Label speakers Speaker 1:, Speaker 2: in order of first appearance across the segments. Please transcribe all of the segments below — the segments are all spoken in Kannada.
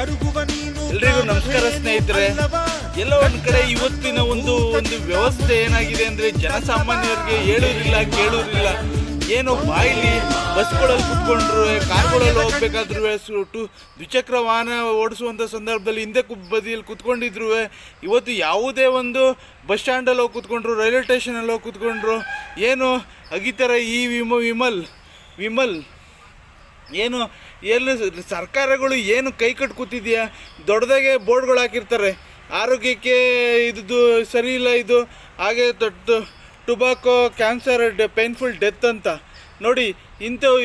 Speaker 1: ಎಲ್ರಿಗೂ ನಮಸ್ಕಾರ ಸ್ನೇಹಿತರೆ. ಎಲ್ಲ ಒಂದ್ ಕಡೆ ಇವತ್ತಿನ ಒಂದು ಒಂದು ವ್ಯವಸ್ಥೆ ಏನಾಗಿದೆ ಅಂದ್ರೆ ಜನಸಾಮಾನ್ಯರಿಗೆ ಹೇಳೋದಿಲ್ಲ ಕೇಳೋರಿಲ್ಲ ಏನು ಬಾಯಿಲಿ ಬಸ್ಗಳಲ್ಲಿ ಕುತ್ಕೊಂಡ್ರು ಕಾರ್ಗಳಲ್ಲಿ ಹೋಗ್ಬೇಕಾದ್ರೂ ಟು ದ್ವಿಚಕ್ರ ವಾಹನ ಓಡಿಸುವಂಥ ಸಂದರ್ಭದಲ್ಲಿ ಹಿಂದೆ ಕು ಬದಿಯಲ್ಲಿ ಕುತ್ಕೊಂಡಿದ್ರು. ಇವತ್ತು ಯಾವುದೇ ಒಂದು ಬಸ್ ಸ್ಟ್ಯಾಂಡಲ್ಲಿ ಹೋಗಿ ಕುತ್ಕೊಂಡ್ರು ರೈಲ್ವೆ ಸ್ಟೇಷನಲ್ಲಿ ಹೋಗಿ ಕುತ್ಕೊಂಡ್ರು ಏನು ಅಗಿತರ ಈ ವಿಮ ವಿಮಲ್ ವಿಮಲ್ ಏನು, ಎಲ್ಲ ಸರ್ಕಾರಗಳು ಏನು ಕೈ ಕಟ್ಟು ಕೂತಿದೆಯಾ? ದೊಡ್ಡದಾಗೆ ಬೋರ್ಡ್ಗಳು ಹಾಕಿರ್ತಾರೆ. ಆರೋಗ್ಯಕ್ಕೆ ಇದು ಸರಿ ಇಲ್ಲ ಇದು, ಹಾಗೆ ದೊಡ್ಡ ಟುಬಾಕೋ, ಕ್ಯಾನ್ಸರ್ ಪೇನ್ಫುಲ್ ಡೆತ್ ಅಂತ. ನೋಡಿ, ಇಂಥವು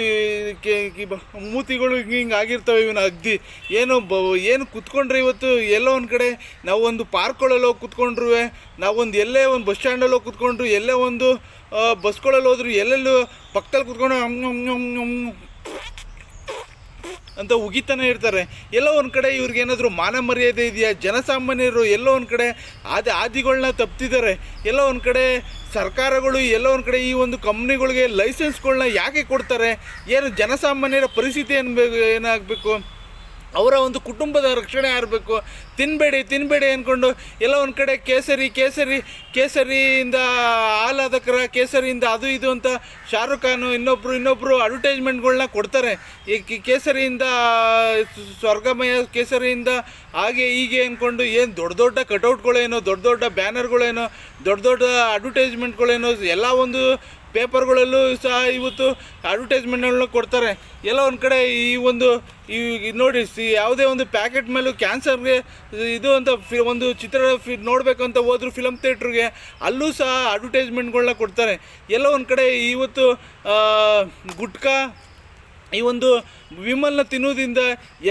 Speaker 1: ಮೂತಿಗಳು ಹಿಂಗೆ ಹಿಂಗೆ ಆಗಿರ್ತವೆ ಇವನ್ನ ಅಗ್ದಿ. ಏನು ಬ, ಏನು ಕುತ್ಕೊಂಡ್ರೆ ಇವತ್ತು ಎಲ್ಲೋ ಒಂದು ಕಡೆ ನಾವೊಂದು ಪಾರ್ಕ್ಗಳಲ್ಲಿ ಹೋಗಿ ಕುತ್ಕೊಂಡ್ರು ನಾವೊಂದು ಎಲ್ಲೇ ಒಂದು ಬಸ್ ಸ್ಟ್ಯಾಂಡಲ್ಲಿ ಹೋಗಿ ಕುತ್ಕೊಂಡ್ರು, ಎಲ್ಲೇ ಒಂದು ಬಸ್ಗಳಲ್ಲಿ ಹೋದ್ರು ಎಲ್ಲೆಲ್ಲೂ ಪಕ್ಕದಲ್ಲಿ ಕುತ್ಕೊಂಡು ಅಂತ ಉಗಿತಾನೆ ಇರ್ತಾರೆ ಎಲ್ಲೋ ಒಂದು ಕಡೆ ಇವ್ರಿಗೇನಾದರೂ ಮಾನ ಮರ್ಯಾದೆ ಇದೆಯಾ? ಜನಸಾಮಾನ್ಯರು ಎಲ್ಲೋ ಒಂದು ಕಡೆ ಆದಿ ಆದಿಗಳನ್ನ ತಪ್ತಿದ್ದಾರೆ ಎಲ್ಲೋ ಒಂದು ಕಡೆ ಸರ್ಕಾರಗಳು, ಎಲ್ಲೋ ಒಂದು ಕಡೆ ಈ ಒಂದು ಕಂಪ್ನಿಗಳಿಗೆ ಲೈಸೆನ್ಸ್ಗಳನ್ನ ಯಾಕೆ ಕೊಡ್ತಾರೆ? ಏನು ಜನಸಾಮಾನ್ಯರ ಪರಿಸ್ಥಿತಿ ಏನು ಬೇಕು ಏನಾಗಬೇಕು? ಅವರ ಒಂದು ಕುಟುಂಬದ ರಕ್ಷಣೆ ಆಗಬೇಕು ತಿನ್ನಬೇಡಿ ತಿನ್ನಬೇಡಿ ಅಂದ್ಕೊಂಡು ಎಲ್ಲ ಒಂದು ಕಡೆ ಕೇಸರಿ ಕೇಸರಿ, ಕೇಸರಿಯಿಂದ ಆಹ್ಲಾದಕರ ಕೇಸರಿಯಿಂದ ಅದು ಇದು ಅಂತ ಶಾರುಖ್ ಖಾನು ಇನ್ನೊಬ್ಬರು ಇನ್ನೊಬ್ಬರು ಅಡ್ವರ್ಟೈಸ್ಮೆಂಟ್ಗಳನ್ನ ಕೊಡ್ತಾರೆ. ಈ ಕೇಸರಿಯಿಂದ, ಸ್ವರ್ಗಮಯ ಕೇಸರಿಯಿಂದ ಹಾಗೆ ಹೀಗೆ ಅಂದ್ಕೊಂಡು ಏನು ದೊಡ್ಡ ದೊಡ್ಡ ಕಟೌಟ್ಗಳೇನೋ ದೊಡ್ಡ ದೊಡ್ಡ ಬ್ಯಾನರ್ಗಳೇನೋ ದೊಡ್ಡ ದೊಡ್ಡ ಅಡ್ವರ್ಟೈಸ್ಮೆಂಟ್ಗಳೇನೋ ಎಲ್ಲ ಒಂದು ಪೇಪರ್ಗಳಲ್ಲೂ ಸಹ ಇವತ್ತು ಅಡ್ವರ್ಟೈಸ್ಮೆಂಟ್ಗಳನ್ನ ಕೊಡ್ತಾರೆ. ಎಲ್ಲ ಒಂದು ಕಡೆ ಈ ಒಂದು ಈ ನೋಡಿ ಯಾವುದೇ ಒಂದು ಪ್ಯಾಕೆಟ್ ಮೇಲೂ ಕ್ಯಾನ್ಸರ್ಗೆ ಇದು ಅಂತ ಫಿ ಒಂದು ಚಿತ್ರ ಫಿ ನೋಡಬೇಕಂತ ಹೋದ್ರು ಫಿಲಮ್ ಥಿಯೇಟ್ರಿಗೆ ಅಲ್ಲೂ ಸಹ ಅಡ್ವರ್ಟೈಸ್ಮೆಂಟ್ಗಳನ್ನ ಕೊಡ್ತಾರೆ. ಎಲ್ಲ ಒಂದು ಕಡೆ ಇವತ್ತು ಗುಟ್ಕಾ ಈ ಒಂದು ವಿಮಲ್ನ ತಿನ್ನೋದ್ರಿಂದ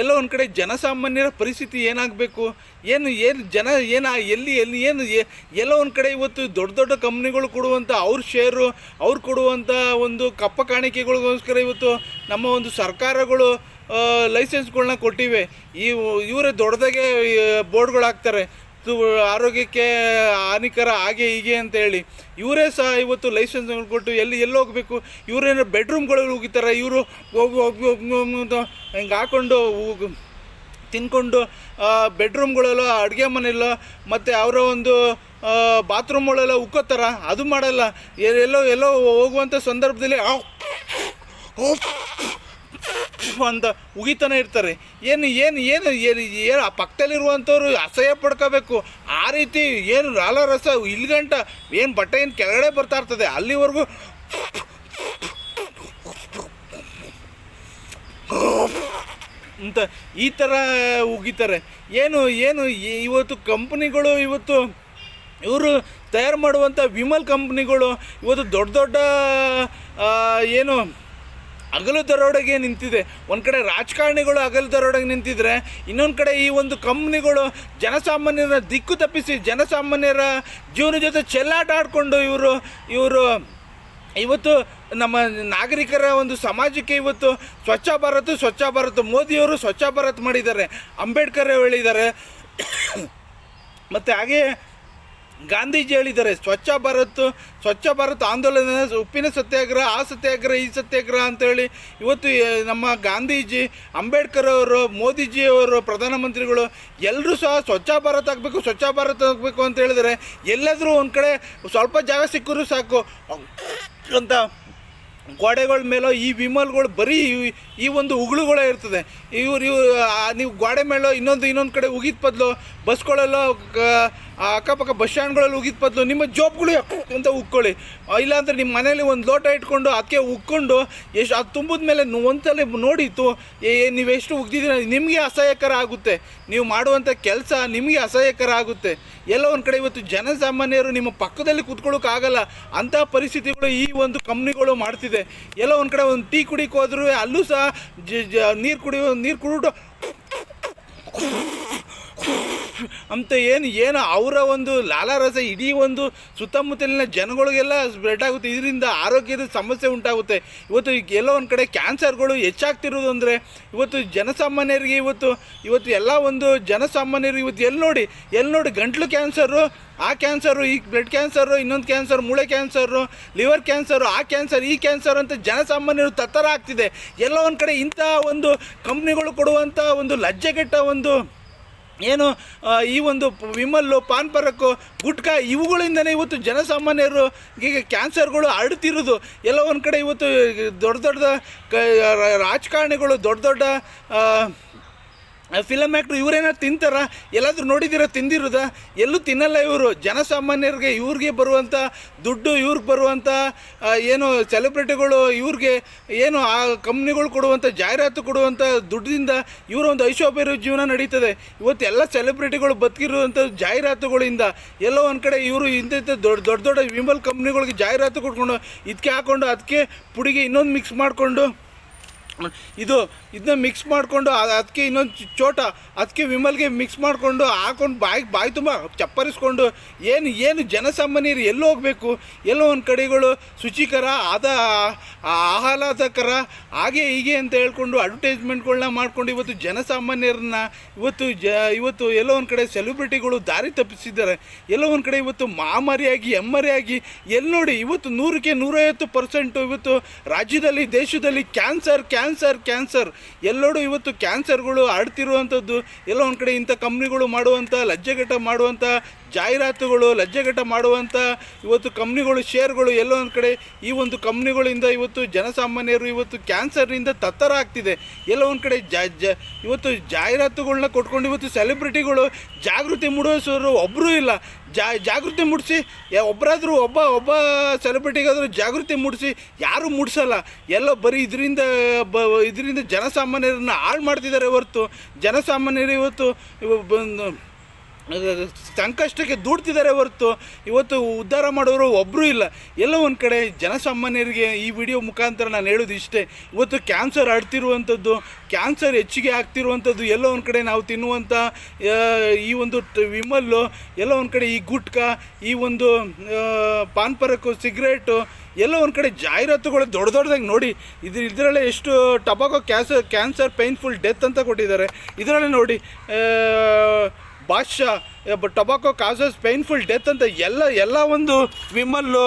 Speaker 1: ಎಲ್ಲ ಒಂದು ಕಡೆ ಜನಸಾಮಾನ್ಯರ ಪರಿಸ್ಥಿತಿ ಏನಾಗಬೇಕು? ಏನು ಏನು ಜನ, ಏನು ಎಲ್ಲಿ ಎಲ್ಲಿ, ಏನು ಎಲ್ಲ ಒಂದು ಕಡೆ ಇವತ್ತು ದೊಡ್ಡ ದೊಡ್ಡ ಕಂಪ್ನಿಗಳು ಕೊಡುವಂಥ ಅವ್ರ ಶೇರು ಅವ್ರು ಕೊಡುವಂಥ ಒಂದು ಕಪ್ಪ ಕಾಣಿಕೆಗಳಿಗೋಸ್ಕರ ಇವತ್ತು ನಮ್ಮ ಒಂದು ಸರ್ಕಾರಗಳು ಲೈಸೆನ್ಸ್ಗಳನ್ನ ಕೊಟ್ಟಿವೆ. ಈ, ಇವರೇ ದೊಡ್ಡದಾಗೆ ಬೋರ್ಡ್ಗಳು ಹಾಕ್ತಾರೆ ಆರೋಗ್ಯಕ್ಕೆ ಹಾನಿಕರ ಹಾಗೆ ಹೀಗೆ ಅಂತ ಹೇಳಿ, ಇವರೇ ಸಹ ಇವತ್ತು ಲೈಸೆನ್ಸ್ ಕೊಟ್ಟು ಎಲ್ಲಿ ಎಲ್ಲಿ ಹೋಗಬೇಕು? ಇವರೇನು ಬೆಡ್ರೂಮ್ಗಳಲ್ಲಿ ಹೋಗಿತಾರೆ ಇವರು ಹೋಗಿ ಹೋಗಿ ಹೋಗಿ ಹೋಗಿ ಹಾಕ್ಕೊಂಡು ಹೋಗಿ ತಿನ್ಕೊಂಡು ಬೆಡ್ರೂಮ್ಗಳಲ್ಲೋ ಅಡುಗೆ ಮನೆಯಲ್ಲೋ, ಮತ್ತು ಅವರ ಒಂದು ಬಾತ್ರೂಮ್ಗಳೆಲ್ಲ ಉಕ್ಕೋತಾರ? ಅದು ಮಾಡಲ್ಲ. ಎಲ್ಲೋ ಎಲ್ಲೋ ಹೋಗುವಂಥ ಸಂದರ್ಭದಲ್ಲಿ ಅಂತ ಉಗಿತಾನೆ ಇರ್ತಾರೆ. ಏನು ಏನು ಏನು ಏನು ಏನು, ಆ ಪಕ್ಕದಲ್ಲಿರುವಂಥವ್ರು ಅಸಹ್ಯ ಪಡ್ಕೋಬೇಕು. ಆ ರೀತಿ ಏನು ರಾಲ ರಸ, ಇಲ್ಗಂಟ, ಏನು ಬಟ್ಟೆ ಏನು ಕೆಳಗಡೆ ಬರ್ತಾ ಇರ್ತದೆ, ಅಲ್ಲಿವರೆಗೂ ಅಂತ ಈ ಥರ ಉಗಿತಾರೆ. ಏನು ಏನು ಇವತ್ತು ಕಂಪ್ನಿಗಳು, ಇವತ್ತು ಇವರು ತಯಾರು ಮಾಡುವಂಥ ವಿಮಲ್ ಕಂಪ್ನಿಗಳು, ಇವತ್ತು ದೊಡ್ಡ ದೊಡ್ಡ ಏನು ಹಗಲು ದರೋಡೆಗೆ ನಿಂತಿದೆ. ಒಂದು ಕಡೆ ರಾಜಕಾರಣಿಗಳು ಅಗಲು ದರೋಡೆಗೆ ನಿಂತಿದ್ರೆ, ಇನ್ನೊಂದು ಕಡೆ ಈ ಒಂದು ಕಂಪ್ನಿಗಳು ಜನಸಾಮಾನ್ಯರ ದಿಕ್ಕು ತಪ್ಪಿಸಿ, ಜನಸಾಮಾನ್ಯರ ಜೀವನ ಜೊತೆ ಚೆಲ್ಲಾಟ ಆಡಿಕೊಂಡು ಇವರು ಇವರು ಇವತ್ತು ನಮ್ಮ ನಾಗರಿಕರ ಒಂದು ಸಮಾಜಕ್ಕೆ ಇವತ್ತು ಸ್ವಚ್ಛ ಭಾರತ ಸ್ವಚ್ಛ ಭಾರತ, ಮೋದಿಯವರು ಸ್ವಚ್ಛ ಭಾರತ್ ಮಾಡಿದ್ದಾರೆ. ಅಂಬೇಡ್ಕರ್ ಹೇಳಿದ್ದಾರೆ. ಮತ್ತು ಹಾಗೆ ಗಾಂಧೀಜಿ ಹೇಳಿದ್ದಾರೆ, ಸ್ವಚ್ಛ ಭಾರತ್ ಸ್ವಚ್ಛ ಭಾರತ್ ಆಂದೋಲನ ಉಪ್ಪಿನ ಸತ್ಯಾಗ್ರಹ, ಆ ಸತ್ಯಾಗ್ರಹ, ಈ ಸತ್ಯಾಗ್ರಹ ಅಂತೇಳಿ ಇವತ್ತು ನಮ್ಮ ಗಾಂಧೀಜಿ, ಅಂಬೇಡ್ಕರ್ ಅವರು ಮೋದಿಜಿಯವರು ಪ್ರಧಾನಮಂತ್ರಿಗಳು ಎಲ್ಲರೂ ಸಹ ಸ್ವಚ್ಛ ಭಾರತ್ ಆಗಬೇಕು, ಸ್ವಚ್ಛ ಭಾರತ್ ಆಗಬೇಕು ಅಂತ ಹೇಳಿದರೆ ಎಲ್ಲಾದರೂ ಒಂದು ಕಡೆ ಸ್ವಲ್ಪ ಜಾಗ ಸಿಕ್ಕರೂ ಸಾಕು ಅಂತ ಗೋಡೆಗಳ ಮೇಲೋ ಈ ವಿಮಲ್ಗಳು ಬರೀ ಈ- ಒಂದು ಉಗುಳುಗಳೇ ಇರ್ತದೆ. ಇವ್ರು ಇವ್ರು ನೀವು ಗೋಡೆ ಮೇಲೋ ಇನ್ನೊಂದು ಇನ್ನೊಂದು ಕಡೆ ಉಗಿದ ಬದಲು ಬಸ್ಗಳೆಲ್ಲೋ ಅಕ್ಕಪಕ್ಕ ಬಸ್ ಸ್ಟ್ಯಾಂಡ್ಗಳಲ್ಲಿ ಉಗಿದ ಬದಲು ನಿಮ್ಮ ಜೋಬ್ಗಳು ಅಂತ ಉಕ್ಕೊಳ್ಳಿ. ಇಲ್ಲಾಂದರೆ ನಿಮ್ಮ ಮನೇಲಿ ಒಂದು ಲೋಟ ಇಟ್ಕೊಂಡು ಅದಕ್ಕೆ ಉಕ್ಕೊಂಡು ಎಷ್ಟು, ಅದು ತುಂಬಿದ ಮೇಲೆ ಒಂದ್ಸಲ ನೋಡಿತ್ತು, ಏ ನೀವೆಷ್ಟು ಉಗ್ದಿದ್ದೀರ, ನಿಮಗೆ ಅಸಹ್ಯಕರ ಆಗುತ್ತೆ. ನೀವು ಮಾಡುವಂಥ ಕೆಲಸ ನಿಮಗೆ ಅಸಹ್ಯಕರ ಆಗುತ್ತೆ. ಎಲ್ಲ ಒಂದು ಕಡೆ ಇವತ್ತು ಜನಸಾಮಾನ್ಯರು ನಿಮ್ಮ ಪಕ್ಕದಲ್ಲಿ ಕೂತ್ಕೊಳ್ಳೋಕ್ಕಾಗಲ್ಲ ಅಂಥ ಪರಿಸ್ಥಿತಿಗಳು ಈ ಒಂದು ಕಂಪ್ನಿಗಳು ಮಾಡ್ತಿದೆ. ಎಲ್ಲ ಒಂದು ಕಡೆ ಒಂದು ಟೀ ಹೋದ್ರು ಅಲ್ಲೂ ಸಹ ನೀರು ಕುಡಿಯೋ ನೀರು ಕುಡಿದು ಅಂತ ಏನು ಏನು ಅವರ ಒಂದು ಲಾಲಾರಸ, ಇಡೀ ಒಂದು ಸುತ್ತಮುತ್ತಲಿನ ಜನಗಳಿಗೆಲ್ಲ ಸ್ಪ್ರೆಡ್ ಆಗುತ್ತೆ. ಇದರಿಂದ ಆರೋಗ್ಯದ ಸಮಸ್ಯೆ ಉಂಟಾಗುತ್ತೆ. ಇವತ್ತು ಎಲ್ಲೋ ಒಂದು ಕಡೆ ಕ್ಯಾನ್ಸರ್ಗಳು ಹೆಚ್ಚಾಗ್ತಿರೋದು ಅಂದರೆ, ಇವತ್ತು ಜನಸಾಮಾನ್ಯರಿಗೆ ಇವತ್ತು ಇವತ್ತು ಎಲ್ಲ ಒಂದು ಜನಸಾಮಾನ್ಯರು ಇವತ್ತು ಎಲ್ಲಿ ನೋಡಿ ಎಲ್ಲಿ ನೋಡಿ ಗಂಟ್ಲು ಕ್ಯಾನ್ಸರು, ಆ ಕ್ಯಾನ್ಸರು, ಈ ಬ್ಲಡ್ ಕ್ಯಾನ್ಸರು, ಇನ್ನೊಂದು ಕ್ಯಾನ್ಸರ್, ಮೂಳೆ ಕ್ಯಾನ್ಸರು, ಲಿವರ್ ಕ್ಯಾನ್ಸರು, ಆ ಕ್ಯಾನ್ಸರ್, ಈ ಕ್ಯಾನ್ಸರ್ ಅಂತ ಜನಸಾಮಾನ್ಯರು ತತ್ತರ ಆಗ್ತಿದೆ ಎಲ್ಲೋ ಒಂದು ಕಡೆ ಇಂಥ ಒಂದು ಕಂಪ್ನಿಗಳು ಕೊಡುವಂಥ ಒಂದು ಲಜ್ಜೆಗೆಟ್ಟ ಒಂದು ಏನು ಈ ಒಂದು ವಿಮಲ್ಲು ಪಾನ್ ಪರಕ್ಕು ಗುಟ್ಕಾ ಇವುಗಳಿಂದನೇ ಇವತ್ತು ಜನಸಾಮಾನ್ಯರು ಈಗ ಕ್ಯಾನ್ಸರ್ಗಳು ಹರಡ್ತಿರೋದು ಎಲ್ಲ ಒಂದು ಕಡೆ ಇವತ್ತು ದೊಡ್ಡ ದೊಡ್ಡ ರಾಜಕಾರಣಿಗಳು ದೊಡ್ಡ ದೊಡ್ಡ ಫಿಲಮ್ ಆ್ಯಕ್ಟ್ರು ಇವರೇನೋ ತಿಂತಾರ? ಎಲ್ಲಾದರೂ ನೋಡಿದಿರ ತಿಂದಿರೋದ? ಎಲ್ಲೂ ತಿನ್ನಲ್ಲ ಇವರು. ಜನಸಾಮಾನ್ಯರಿಗೆ ಇವ್ರಿಗೆ ಬರುವಂಥ ದುಡ್ಡು, ಇವ್ರಿಗೆ ಬರುವಂಥ ಏನು ಸೆಲೆಬ್ರಿಟಿಗಳು ಇವ್ರಿಗೆ ಏನು ಆ ಕಂಪ್ನಿಗಳು ಕೊಡುವಂಥ ಜಾಹೀರಾತು ಕೊಡುವಂಥ ದುಡ್ಡಿಂದ ಇವರ ಒಂದು ಐಶೋಭ್ಯರ ಜೀವನ ನಡೀತದೆ. ಇವತ್ತು ಎಲ್ಲ ಸೆಲೆಬ್ರಿಟಿಗಳು ಬದುಕಿರುವಂಥ ಜಾಹೀರಾತುಗಳಿಂದ ಎಲ್ಲೋ ಒಂದು ಕಡೆ ಇವರು ಇಂಥ ದೊಡ್ಡ ದೊಡ್ಡ ದೊಡ್ಡ ವಿಮಲ್ ಕಂಪ್ನಿಗಳಿಗೆ ಜಾಹೀರಾತು ಕೊಟ್ಕೊಂಡು ಇದಕ್ಕೆ ಹಾಕ್ಕೊಂಡು ಅದಕ್ಕೆ ಪುಡಿಗೆ ಇನ್ನೊಂದು ಮಿಕ್ಸ್ ಮಾಡಿಕೊಂಡು, ಇದು ಇದನ್ನ ಮಿಕ್ಸ್ ಮಾಡಿಕೊಂಡು ಅದಕ್ಕೆ ಇನ್ನೊಂದು ಚೋಟ ಅದಕ್ಕೆ ವಿಮಲ್ಗೆ ಮಿಕ್ಸ್ ಮಾಡಿಕೊಂಡು ಹಾಕೊಂಡು ಬಾಯಿ ಬಾಯಿ ತುಂಬ ಚಪ್ಪರಿಸ್ಕೊಂಡು ಏನು ಏನು ಜನಸಾಮಾನ್ಯರು ಎಲ್ಲೋ ಹೋಗಬೇಕು, ಎಲ್ಲೋ ಒಂದು ಕಡೆಗಳು ಶುಚಿಕರ, ಆದ ಆಹ್ಲಾದಕರ, ಹಾಗೆ ಹೀಗೆ ಅಂತ ಹೇಳ್ಕೊಂಡು ಅಡ್ವರ್ಟೈಸ್ಮೆಂಟ್ಗಳನ್ನ ಮಾಡ್ಕೊಂಡು ಇವತ್ತು ಜನಸಾಮಾನ್ಯರನ್ನ ಇವತ್ತು ಜ ಇವತ್ತು ಎಲ್ಲೋ ಒಂದು ಕಡೆ ಸೆಲೆಬ್ರಿಟಿಗಳು ದಾರಿ ತಪ್ಪಿಸಿದ್ದಾರೆ. ಎಲ್ಲೋ ಒಂದು ಕಡೆ ಇವತ್ತು ಮಹಾಮಾರಿಯಾಗಿ ಎಮ್ಮರಿಯಾಗಿ ಎಲ್ಲಿ ನೋಡಿ ಇವತ್ತು ನೂರಕ್ಕೆ ನೂರೈವತ್ತು ಪರ್ಸೆಂಟು ಇವತ್ತು ರಾಜ್ಯದಲ್ಲಿ, ದೇಶದಲ್ಲಿ ಕ್ಯಾನ್ಸರ್ ಕ್ಯಾನ್ಸರ್ ಕ್ಯಾನ್ಸರ್ ಎಲ್ಲೋಡು ಇವತ್ತು ಕ್ಯಾನ್ಸರ್ಗಳು ಆಡ್ತಿರುವಂಥದ್ದು ಎಲ್ಲೋ ಒಂದು ಕಡೆ ಇಂಥ ಕಂಪ್ನಿಗಳು ಮಾಡುವಂಥ ಲಜ್ಜೆಗೆಟ್ಟ ಮಾಡುವಂಥ ಜಾಹೀರಾತುಗಳು ಲಜ್ಜೆಗಟ್ಟ ಮಾಡುವಂಥ ಇವತ್ತು ಕಂಪ್ನಿಗಳು ಶೇರ್ಗಳು ಎಲ್ಲೋ ಒಂದು ಕಡೆ ಈ ಒಂದು ಕಂಪ್ನಿಗಳಿಂದ ಇವತ್ತು ಜನಸಾಮಾನ್ಯರು ಇವತ್ತು ಕ್ಯಾನ್ಸರ್ನಿಂದ ತತ್ತರ ಆಗ್ತಿದೆ ಎಲ್ಲೋ ಒಂದು ಕಡೆ ಜಾ, ಜ, ಇವತ್ತು ಜಾಹೀರಾತುಗಳನ್ನ ಕೊಟ್ಕೊಂಡು ಇವತ್ತು ಸೆಲೆಬ್ರಿಟಿಗಳು ಜಾಗೃತಿ ಮೂಡಿಸೋರು ಒಬ್ಬರೂ ಇಲ್ಲ. ಜಾ, ಜಾಗೃತಿ ಮೂಡಿಸಿ ಒಬ್ಬರಾದರೂ ಒಬ್ಬ ಒಬ್ಬ ಸೆಲೆಬ್ರಿಟಿಗಾದರೂ ಜಾಗೃತಿ ಮೂಡಿಸಿ ಯಾರೂ ಮೂಡಿಸಲ್ಲ. ಎಲ್ಲ ಬರೀ ಇದರಿಂದ, ಬ, ಇದರಿಂದ ಜನಸಾಮಾನ್ಯರನ್ನ ಹಾಳು ಮಾಡ್ತಿದ್ದಾರೆ ಹೊರತು. ಜನಸಾಮಾನ್ಯರು ಇವತ್ತು ಇವ ಬಂದು ಸಂಕಷ್ಟಕ್ಕೆ ದೂಡ್ತಿದ್ದಾರೆ ಹೊರತು. ಇವತ್ತು ಉದ್ಧಾರ ಮಾಡೋರು ಒಬ್ಬರೂ ಇಲ್ಲ. ಎಲ್ಲೋ ಒಂದು ಕಡೆ ಜನಸಾಮಾನ್ಯರಿಗೆ ಈ ವಿಡಿಯೋ ಮುಖಾಂತರ ನಾನು ಹೇಳೋದು ಇಷ್ಟೇ. ಇವತ್ತು ಕ್ಯಾನ್ಸರ್ ಹರಡ್ತಿರುವಂಥದ್ದು ಕ್ಯಾನ್ಸರ್ ಹೆಚ್ಚಿಗೆ ಆಗ್ತಿರುವಂಥದ್ದು ಎಲ್ಲೋ ಒಂದು ಕಡೆ ನಾವು ತಿನ್ನುವಂಥ ಈ ಒಂದು ವಿಮಲ್ಲು, ಎಲ್ಲೋ ಒಂದು ಕಡೆ ಈ ಗುಟ್ಕಾ, ಈ ಒಂದು ಪಾನ್ಪರಕ್ಕು ಪಾನ್ ಪರಕ್ಕು ಸಿಗರೇಟು, ಎಲ್ಲೋ ಒಂದು ಕಡೆ ಜಾಹೀರಾತುಗಳು ದೊಡ್ಡ ದೊಡ್ಡದಾಗಿ ನೋಡಿ. ಇದು ಇದರಲ್ಲೇ ಎಷ್ಟು tobacco cancer cancer painful death ಅಂತ ಕೊಟ್ಟಿದ್ದಾರೆ. ಇದರಲ್ಲೇ ನೋಡಿ Badshah tobacco causes painful death ಅಂತ ಎಲ್ಲ ಎಲ್ಲ ಒಂದು ವಿಮಲ್ಲು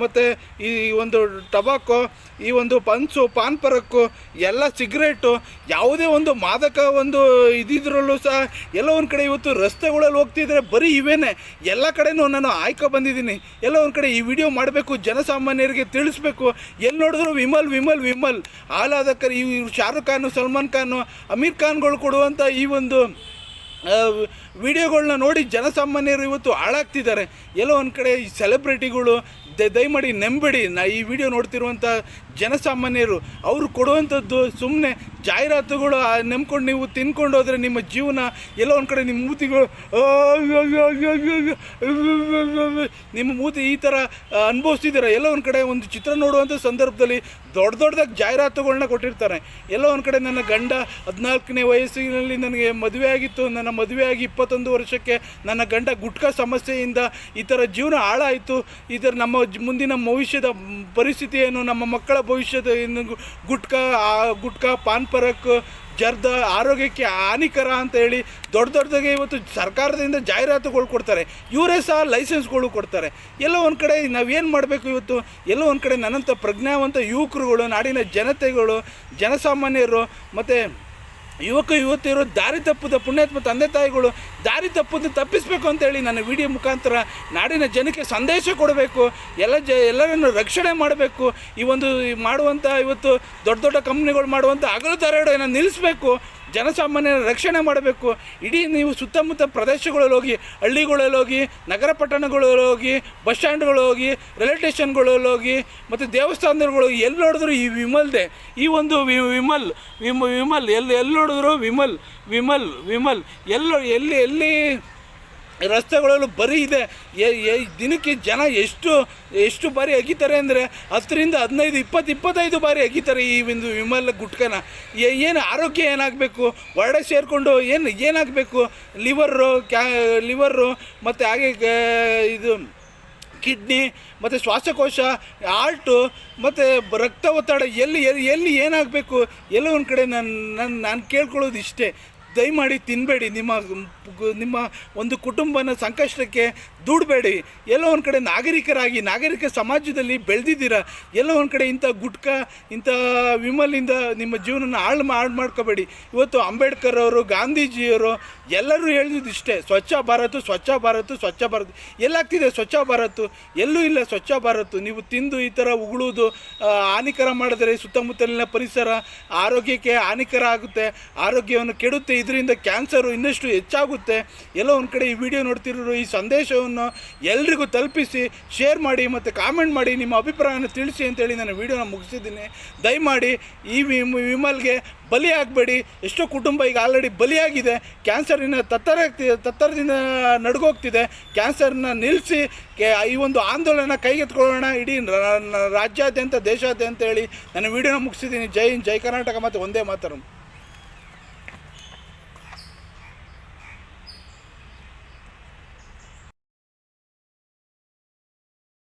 Speaker 1: ಮತ್ತು ಈ ಒಂದು ಟೊಬಾಕೋ, ಈ ಒಂದು ಪಂಚು ಪಾನ್ ಪರಕ್ಕು, ಎಲ್ಲ ಸಿಗರೇಟು, ಯಾವುದೇ ಒಂದು ಮಾದಕ ಒಂದು ಇದಿದ್ರಲ್ಲೂ ಸಹ ಎಲ್ಲ ಒಂದು ಕಡೆ ಇವತ್ತು ರಸ್ತೆಗಳಲ್ಲಿ ಹೋಗ್ತಿದ್ರೆ ಬರೀ ಇವೇನೆ. ಎಲ್ಲ ಕಡೆನೂ ನಾನು ಆಯ್ಕೆ ಬಂದಿದ್ದೀನಿ. ಎಲ್ಲ ಒಂದು ಕಡೆ ಈ ವಿಡಿಯೋ ಮಾಡಬೇಕು, ಜನಸಾಮಾನ್ಯರಿಗೆ ತಿಳಿಸ್ಬೇಕು. ಎಲ್ಲಿ ನೋಡಿದ್ರು ವಿಮಲ್ ವಿಮಲ್ ವಿಮಲ್. ಆಹ್ಲಾದಕರ್ ಈ ಶಾರುಖ್ ಖಾನು, ಸಲ್ಮಾನ್ ಖಾನು, ಅಮೀರ್ ಖಾನ್ಗಳು ಕೊಡುವಂಥ ಈ ಒಂದು uh, ವಿಡಿಯೋಗಳನ್ನ ನೋಡಿ ಜನಸಾಮಾನ್ಯರು ಇವತ್ತು ಹಾಳಾಗ್ತಿದ್ದಾರೆ. ಎಲ್ಲೋ ಒಂದು ಕಡೆ ಈ ಸೆಲೆಬ್ರಿಟಿಗಳು ದಯಮಾಡಿ ನಂಬೇಡಿ. ನಾ ಈ ವಿಡಿಯೋ ನೋಡ್ತಿರುವಂಥ ಜನಸಾಮಾನ್ಯರು, ಅವರು ಕೊಡುವಂಥದ್ದು ಸುಮ್ಮನೆ ಜಾಹೀರಾತುಗಳು ನಂಬ್ಕೊಂಡು ನೀವು ತಿನ್ಕೊಂಡು ಹೋದರೆ ನಿಮ್ಮ ಜೀವನ ಎಲ್ಲೋ ಒಂದು ಕಡೆ ನಿಮ್ಮ ಮೂತಿಗಳು ನಿಮ್ಮ ಮೂತಿ ಈ ಥರ ಅನುಭವಿಸ್ತಿದ್ದೀರಾ? ಎಲ್ಲೋ ಒಂದು ಕಡೆ ಒಂದು ಚಿತ್ರ ನೋಡುವಂಥ ಸಂದರ್ಭದಲ್ಲಿ ದೊಡ್ಡ ದೊಡ್ಡದಾಗಿ ಜಾಹೀರಾತುಗಳನ್ನ ಕೊಟ್ಟಿರ್ತಾರೆ. ಎಲ್ಲೋ ಒಂದು ಕಡೆ ನನ್ನ ಗಂಡ ಹದಿನಾಲ್ಕನೇ ವಯಸ್ಸಿನಲ್ಲಿ ನನಗೆ ಮದುವೆ ಆಗಿತ್ತು. ನನ್ನ ಮದುವೆ ಆಗಿ ಇಪ್ಪತ್ತೊಂದು ವರ್ಷಕ್ಕೆ ನನ್ನ ಗಂಡ ಗುಟ್ಕಾ ಸಮಸ್ಯೆಯಿಂದ ಈ ಥರ ಜೀವನ ಹಾಳಾಯಿತು. ಥರ ನಮ್ಮ ಮುಂದಿನ ಭವಿಷ್ಯದ ಏನು ನಮ್ಮ ಮಕ್ಕಳ ಭವಿಷ್ಯದ ಗುಟ್ಕಾ ಗುಟ್ಕಾ, ಪಾನ್ ಪರಕ್, ಜರ್ದ ಆರೋಗ್ಯಕ್ಕೆ ಹಾನಿಕರ ಅಂತ ಹೇಳಿ ದೊಡ್ಡ ದೊಡ್ಡದಾಗೆ ಇವತ್ತು ಸರ್ಕಾರದಿಂದ ಜಾಹೀರಾತುಗಳು ಕೊಡ್ತಾರೆ. ಇವರೇ ಸಹ ಲೈಸೆನ್ಸ್ಗಳು ಕೊಡ್ತಾರೆ. ಎಲ್ಲೋ ಒಂದು ಕಡೆ ನಾವೇನು ಮಾಡಬೇಕು ಇವತ್ತು? ಎಲ್ಲೋ ಒಂದು ಕಡೆ ನನ್ನಂಥ ಪ್ರಜ್ಞಾವಂತ ಯುವಕರುಗಳು, ನಾಡಿನ ಜನತೆಗಳು, ಜನಸಾಮಾನ್ಯರು, ಮತ್ತು ಯುವಕ ಯುವತಿಯರು ದಾರಿ ತಪ್ಪದ ಪುಣ್ಯಾತ್ಮ ತಂದೆ ತಾಯಿಗಳು ದಾರಿ ತಪ್ಪದ ತಪ್ಪಿಸಬೇಕು ಅಂತೇಳಿ ನನ್ನ ವಿಡಿಯೋ ಮುಖಾಂತರ ನಾಡಿನ ಜನಕ್ಕೆ ಸಂದೇಶ ಕೊಡಬೇಕು, ಎಲ್ಲ ಜ, ಎಲ್ಲರನ್ನು ರಕ್ಷಣೆ ಮಾಡಬೇಕು, ಈ ಒಂದು ಮಾಡುವಂಥ ಇವತ್ತು ದೊಡ್ಡ ದೊಡ್ಡ ಕಂಪ್ನಿಗಳು ಮಾಡುವಂಥ ಅಗಲು ತರಡೆಯನ್ನು ನಿಲ್ಲಿಸಬೇಕು. ಜನಸಾಮಾನ್ಯರ ರಕ್ಷಣೆ ಮಾಡಬೇಕು. ಇಡೀ ನೀವು ಸುತ್ತಮುತ್ತ ಪ್ರದೇಶಗಳಲ್ಲಿ ಹೋಗಿ, ಹಳ್ಳಿಗಳಲ್ಲಿ ಹೋಗಿ, ನಗರ ಪಟ್ಟಣಗಳಲ್ಲಿ ಹೋಗಿ, ಬಸ್ ಸ್ಟ್ಯಾಂಡ್ಗಳು ಹೋಗಿ, ರೈಲ್ವೆ ಸ್ಟೇಷನ್ಗಳಲ್ಲಿ ಹೋಗಿ, ಮತ್ತು ದೇವಸ್ಥಾನಗಳು ಎಲ್ಲಿ ನೋಡಿದ್ರು ಈ ವಿಮಲ್ದೆ ಈ ಒಂದು ವಿ- ವಿಮಲ್, ವಿಮ, ವಿಮಲ್, ಎಲ್ಲಿ ಎಲ್ಲಿ ನೋಡಿದ್ರು ವಿಮಲ್ ವಿಮಲ್ ವಿಮಲ್. ಎಲ್ಲೋ, ಎಲ್ಲಿ ಎಲ್ಲಿ ರಸ್ತೆಗಳಲ್ಲೂ ಬರೀ ಇದೆ. ದಿನಕ್ಕೆ ಜನ ಎಷ್ಟು ಎಷ್ಟು ಬಾರಿ ಅಗಿತಾರೆ ಅಂದರೆ ಹತ್ತರಿಂದ ಹದಿನೈದು, ಇಪ್ಪತ್ತು, ಇಪ್ಪತ್ತೈದು ಬಾರಿ ಅಗಿತಾರೆ ಈ ಒಂದು ವಿಮಲ್ ಗುಟ್ಕನ. ಏನು ಆರೋಗ್ಯ ಏನಾಗಬೇಕು? ಹೊರಡೆ ಸೇರಿಕೊಂಡು ಏನು, ಏನಾಗಬೇಕು? ಲಿವರು ಕ್ಯಾ ಲಿವರು ಮತ್ತು ಹಾಗೆ ಇದು ಕಿಡ್ನಿ, ಮತ್ತು ಶ್ವಾಸಕೋಶ, ಹಾರ್ಟು, ಮತ್ತು ರಕ್ತ ಒತ್ತಡ ಎಲ್ಲಿ ಎಲ್ಲಿ ಎಲ್ಲಿ ಏನಾಗಬೇಕು? ಎಲ್ಲ ಒಂದು ಕಡೆ ನಾನು ನಾನು ನಾನು ಕೇಳ್ಕೊಳ್ಳೋದು ಇಷ್ಟೇ ದಯಮಾಡಿ ತಿನ್ನಬೇಡಿ ನಿಮ್ಮ ನಿಮ್ಮ ಒಂದು ಕುಟುಂಬನ ಸಂಕಷ್ಟಕ್ಕೆ ದುಡಬೇಡಿ. ಎಲ್ಲೋ ಒಂದು ಕಡೆ ನಾಗರಿಕರಾಗಿ, ನಾಗರಿಕ ಸಮಾಜದಲ್ಲಿ ಬೆಳೆದಿದ್ದೀರ? ಎಲ್ಲೋ ಒಂದು ಕಡೆ ಇಂಥ ಗುಟ್ಕ, ಇಂಥ ವಿಮಲಿಂದ ನಿಮ್ಮ ಜೀವನನ ಹಾಳು ಹಾಳು ಮಾಡ್ಕೋಬೇಡಿ. ಇವತ್ತು ಅಂಬೇಡ್ಕರ್ ಅವರು, ಗಾಂಧೀಜಿಯವರು ಎಲ್ಲರೂ ಹೇಳಿದ್ದು ಇಷ್ಟೇ, ಸ್ವಚ್ಛ ಭಾರತ್ ಸ್ವಚ್ಛ ಭಾರತ್ ಸ್ವಚ್ಛ ಭಾರತ್. ಎಲ್ಲಾಗ್ತಿದೆ ಸ್ವಚ್ಛ ಭಾರತ್, ಎಲ್ಲೂ ಇಲ್ಲ ಸ್ವಚ್ಛ ಭಾರತ್. ನೀವು ತಿಂದು ಈ ಥರ ಉಗುಳುವುದು ಹಾನಿಕರ ಮಾಡಿದರೆ ಸುತ್ತಮುತ್ತಲಿನ ಪರಿಸರ ಆರೋಗ್ಯಕ್ಕೆ ಹಾನಿಕರ ಆಗುತ್ತೆ, ಆರೋಗ್ಯವನ್ನು ಕೆಡುತ್ತೆ, ಇದರಿಂದ ಕ್ಯಾನ್ಸರು ಇನ್ನಷ್ಟು ಹೆಚ್ಚಾಗುತ್ತೆ. ಎಲ್ಲೋ ಒಂದು ಕಡೆ ಈ ವಿಡಿಯೋ ನೋಡ್ತಿರೋರು ಈ ಸಂದೇಶವನ್ನು ಎಲ್ರಿಗೂ ತಲುಪಿಸಿ, ಶೇರ್ ಮಾಡಿ ಮತ್ತು ಕಾಮೆಂಟ್ ಮಾಡಿ, ನಿಮ್ಮ ಅಭಿಪ್ರಾಯವನ್ನು ತಿಳಿಸಿ ಅಂತೇಳಿ ನಾನು ವಿಡಿಯೋನ ಮುಗಿಸಿದ್ದೀನಿ. ದಯಮಾಡಿ ಈ ವಿಮ್, ವಿಮಲ್ಗೆ ಬಲಿ ಆಗಬೇಡಿ ಎಷ್ಟೋ ಕುಟುಂಬ ಈಗ ಆಲ್ರೆಡಿ ಬಲಿಯಾಗಿದೆ. ಕ್ಯಾನ್ಸರಿನ ತತ್ತರ ತತ್ತರದಿಂದ ನಡ್ಗೋಗ್ತಿದೆ. ಕ್ಯಾನ್ಸರ್ನ ನಿಲ್ಲಿಸಿ ಈ ಒಂದು ಆಂದೋಲನ ಕೈಗೆತ್ಕೊಳ್ಳೋಣ ಇಡೀ ರಾಜ್ಯಾದ್ಯಂತ ದೇಶಾದ್ಯಂತ ಹೇಳಿ ನಾನು ವಿಡಿಯೋನ ಮುಗಿಸಿದ್ದೀನಿ. ಜೈ ಹಿಂದ್, ಜೈ ಕರ್ನಾಟಕ ಮತ್ತು ಒಂದೇ ಮಾತರಂ.